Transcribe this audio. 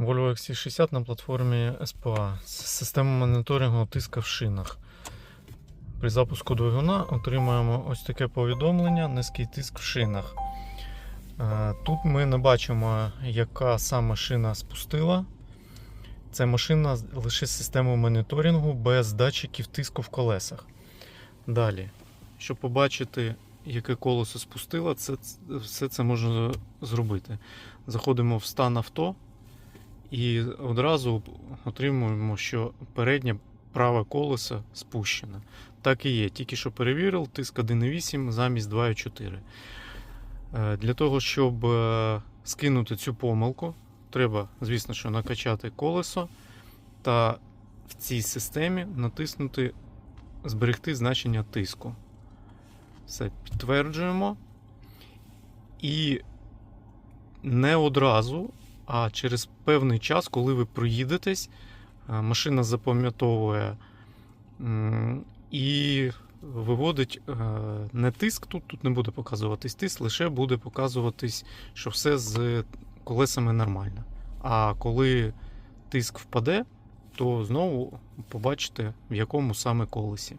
Volvo XC60 на платформі SPA. Система моніторингу тиска в шинах. При запуску двигуна отримуємо ось таке повідомлення: низький тиск в шинах. Е, Тут ми не бачимо, яка саме шина спустила. Це машина лише з системою моніторингу без датчиків тиску в колесах. Далі, щоб побачити, яке колесо спустило, це, все це можна зробити. Заходимо в стан авто і одразу отримуємо, що переднє праве колесо спущене. Так і є. Тільки що перевірив, тиск 1,8 замість 2,4. Е, Для того, щоб е, скинути цю помилку, треба, звісно, що накачати колесо та в цій системі натиснути Зберегти значення тиску. Все підтверджуємо. І не одразу, а через певний час, коли ви проїдетесь, е, машина запам'ятовує і виводить е, не тиск, тут, тут не буде показуватись тиск, лише буде показуватись, що все з колесами нормально. А коли тиск впаде, то знову побачите, в якому саме колесі.